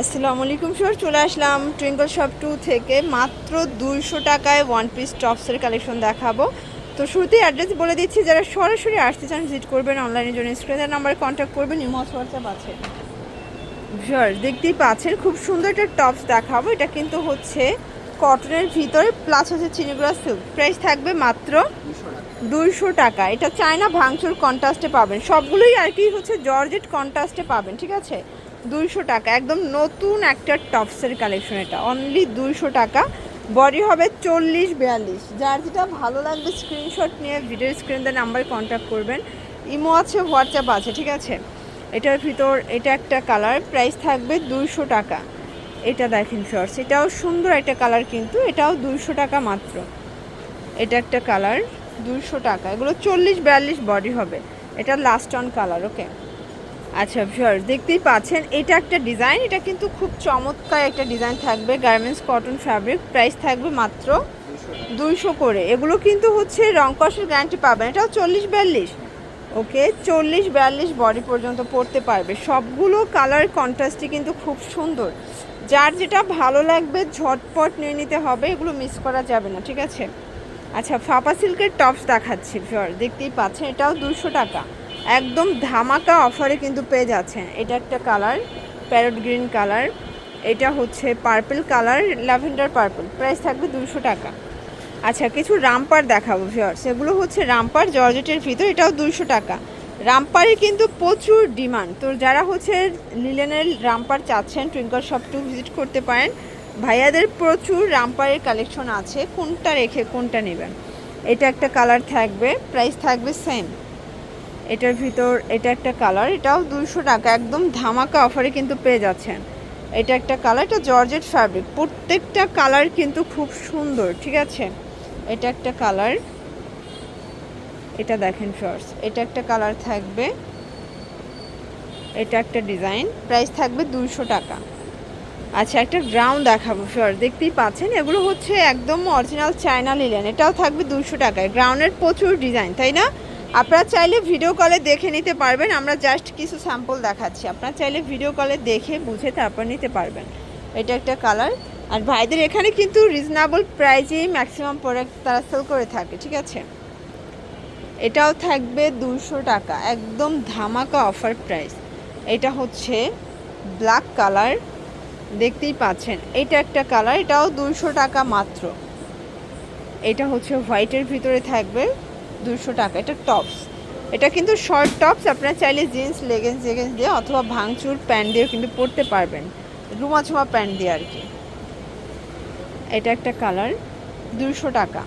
আসসালামু আলাইকুম স্যার চলে আসলাম টুইঙ্কল শপ টু থেকে। মাত্র দুইশো টাকায় ওয়ান পিস টপসের কালেকশন দেখাবো। তো শুরুতেই অ্যাড্রেস বলে দিচ্ছি, যারা সরাসরি আসতে চান ভিজিট করবেন অনলাইনের জন্য। স্ক্রিনের নাম্বারে কন্ট্যাক্ট করবেন, ইমো হোয়াটসঅ্যাপ আছে। স্যার দেখতেই পাচ্ছেন, খুব সুন্দর একটা টপস দেখাবো। এটা কিন্তু হচ্ছে কটনের ভিতর প্লাস হচ্ছে চিনিগুড়া সিল্ক প্রাইস থাকবে মাত্র দুইশো টাকা। এটা চায়না ভাঙচুর কন্ট্রাস্টে পাবেন। সবগুলোই আর কি হচ্ছে জর্জেট কন্ট্রাস্টে পাবেন, ঠিক আছে? দুইশো টাকা। একদম নতুন একটা টপসের কালেকশন এটা। অনলি দুইশো টাকা। বডি হবে চল্লিশ বিয়াল্লিশ। যার যেটা ভালো লাগবে স্ক্রিনশট নিয়ে ভিডিও স্ক্রিন স্ক্রিনের নাম্বারে কন্ট্যাক্ট করবেন। ইমো আছে হোয়াটসঅ্যাপ আছে, ঠিক আছে? এটার ভিতর, এটা একটা কালার প্রাইস থাকবে দুইশো টাকা। এটা দেখেন শর্টস এটাও সুন্দর একটা কালার কিন্তু, এটাও দুইশো টাকা মাত্র। এটা একটা কালার দুইশো টাকা। এগুলো চল্লিশ বিয়াল্লিশ বডি হবে। এটা লাস্ট অন কালার ওকে আচ্ছা শিওর দেখতেই পাচ্ছেন, এটা একটা ডিজাইন এটা কিন্তু খুব চমৎকার একটা ডিজাইন থাকবে গার্মেন্টস কটন ফ্যাব্রিক প্রাইস থাকবে মাত্র দুইশো করে। এগুলো কিন্তু হচ্ছে রং কষের গ্যারান্টি পাবেন, এটাও চল্লিশ বিয়াল্লিশ। ওকে, চল্লিশ বিয়াল্লিশ বডি পর্যন্ত পড়তে পারবে। সবগুলো কালার কন্ট্রাস্টই কিন্তু খুব সুন্দর। যার যেটা ভালো লাগবে, ঝটপট নিয়ে নিতে হবে, এগুলো মিস করা যাবে না, ঠিক আছে? আচ্ছা ফাপা সিল্কের টপস দেখাচ্ছি ফিওর দেখতেই পাচ্ছেন, এটাও দুশো টাকা। একদম ধামাকা অফারে কিন্তু পেয়ে যাচ্ছেন। এটা একটা কালার, প্যারট গ্রিন কালার। এটা হচ্ছে purple colour, lavender purple. Price থাকবে দুশো টাকা। আচ্ছা কিছু রামপার দেখাবো ফিওর সেগুলো হচ্ছে রামপার জর্জেটের ভিতর, এটাও দুশো টাকা। রামপারে কিন্তু প্রচুর ডিমান্ড। তো যারা হচ্ছে লিলেনের রামপার চাচ্ছেন, টুইঙ্কল শপ টু ভিজিট করতে পারেন, ভাইয়াদের প্রচুর রামপারের কালেকশন আছে। কোনটা রেখে কোনটা নেবেন? এটা একটা কালার থাকবে, প্রাইস থাকবে সেম। এটার ভিতর, এটা একটা কালার, এটাও দুশো টাকা, একদম ধামাকা অফারে কিন্তু পেয়ে যাচ্ছেন। এটা একটা কালার, এটা জর্জেট ফ্যাব্রিক প্রত্যেকটা কালার কিন্তু খুব সুন্দর, ঠিক আছে? এটা একটা কালার, এটা দেখেন শর্টস এটা একটা কালার থাকবে, এটা একটা ডিজাইন প্রাইস থাকবে দুশো টাকা। আচ্ছা একটা গ্রাউন্ড দেখাবো শর্ট দেখতেই পাচ্ছেন, এগুলো হচ্ছে একদম অরিজিনাল চায়না লিলেন এটাও থাকবে দুশো টাকায়। গ্রাউন্ডের প্রচুর ডিজাইন তাই না? আপনারা চাইলে ভিডিও কলে দেখে নিতে পারবেন, আমরা জাস্ট কিছু স্যাম্পল দেখাচ্ছি। আপনারা চাইলে ভিডিও কলে দেখে, বুঝে তারপর নিতে পারবেন। এটা একটা কালার আর ভাইদের এখানে কিন্তু রিজনেবল প্রাইজেই ম্যাক্সিমাম প্রোডাক্ট তারা সেল করে থাকে, ঠিক আছে? এটাও থাকবে দুশো টাকা, একদম ধামাকা অফার প্রাইস এটা হচ্ছে ব্ল্যাক কালার দেখতেই পাচ্ছেন। এটা একটা কালার এটাও দুশো টাকা মাত্র। এটা হচ্ছে হোয়াইটের ভিতরে থাকবে। দুশো টাকা। এটা টপস এটা কিন্তু শর্ট টপস আপনারা চাইলে জিন্স লেগেন্স জেগেন্স দিয়ে অথবা ভাঙচুর প্যান্ট দিয়েও কিন্তু পরতে পারবেন। রুমাঝুমা প্যান্ট দিয়ে আর কি। এটা একটা কালার দুশো টাকা।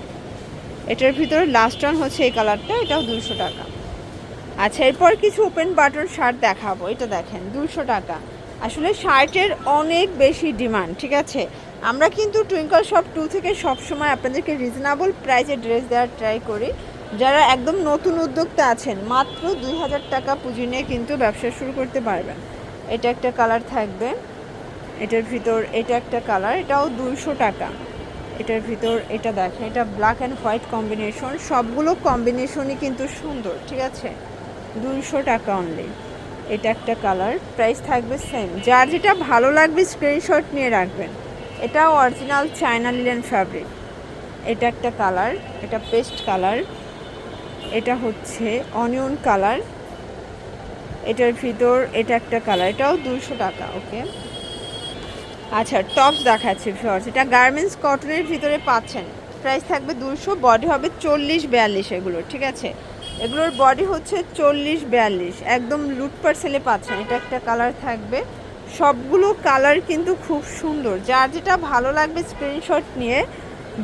এটার ভিতরে লাস্ট ওয়ান হচ্ছে এই কালারটা এটাও দুশো টাকা। আচ্ছা এরপর কিছু ওপেন বাটন শার্ট দেখাবো। এটা দেখেন, দুশো টাকা। আসলে শার্টের অনেক বেশি ডিমান্ড ঠিক আছে? আমরা কিন্তু টুইঙ্কল শপ টু থেকে সবসময় আপনাদেরকে রিজনেবল প্রাইসে ড্রেস দেওয়ার ট্রাই করি। যারা একদম নতুন উদ্যোক্তা আছেন, মাত্র দুই হাজার টাকা পুঁজি নিয়ে কিন্তু ব্যবসা শুরু করতে পারবেন। এটা একটা কালার থাকবে। এটার ভিতর এটা একটা কালার, এটাও দুইশো টাকা। এটার ভিতর এটা দেখেন, এটা ব্ল্যাক অ্যান্ড হোয়াইট কম্বিনেশন সবগুলো কম্বিনেশনই কিন্তু সুন্দর, ঠিক আছে? দুইশো টাকা অনলি এটা একটা কালার প্রাইস থাকবে সেম যার যেটা ভালো লাগবে স্ক্রিনশট নিয়ে রাখবেন। এটাও অরিজিনাল চায়না লিলেন ফ্যাব্রিক এটা একটা কালার, এটা পেস্ট কালার। এটা হচ্ছে অনিয়ন কালার। এটার ভিতর এটা একটা কালার। এটাও দুশো টাকা, ওকে? আচ্ছা টপস দেখাচ্ছি ফিওর্স এটা গার্মেন্টস কটনের ভিতরে পাচ্ছেন। প্রাইস থাকবে দুশো বডি হবে চল্লিশ বিয়াল্লিশ এগুলো ঠিক আছে? এগুলোর বডি হচ্ছে চল্লিশ বিয়াল্লিশ। একদম লুট পার্সেলে পাচ্ছেন। এটা একটা কালার থাকবে। সবগুলো কালার কিন্তু খুব সুন্দর। যার যেটা ভালো লাগবে স্ক্রিনশট নিয়ে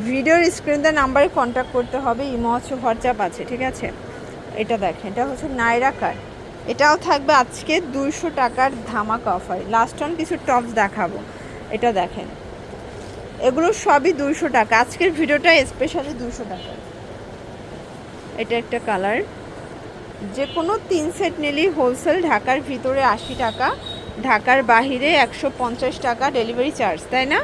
ভিডিওর স্ক্রিনদের নাম্বারে কন্ট্যাক্ট করতে হবে, ইমো হচ্ছে হোয়াটসঅ্যাপ আছে, ঠিক আছে? এটা দেখেন, এটা হচ্ছে নাইরা কার এটাও থাকবে আজকে দুইশো টাকার ধামাকা অফার লাস্ট অন কিছু টপস দেখাবো। এটা দেখেন, এগুলো সবই দুইশো টাকা। আজকের ভিডিওটা স্পেশালি দুশো টাকা। এটা একটা কালার যে কোনো তিন সেট নিলেই হোলসেল ঢাকার ভিতরে আশি টাকা, ঢাকার বাহিরে একশো পঞ্চাশ টাকা ডেলিভারি চার্জ তাই না?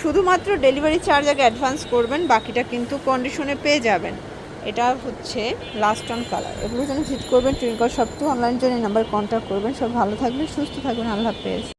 শুধুমাত্র ডেলিভারি চার্জ আগে অ্যাডভান্স করবেন, বাকিটা কিন্তু কন্ডিশনে পেয়ে যাবেন। এটা হচ্ছে লাস্ট অন কালার এগুলো যেন ভিজিট করবেন টুইঙ্কল সব তো অনলাইন জন্য নাম্বার কন্ট্যাক্ট করবেন। সব ভালো থাকবেন, সুস্থ থাকবেন। আল্লাহ হাফেজ।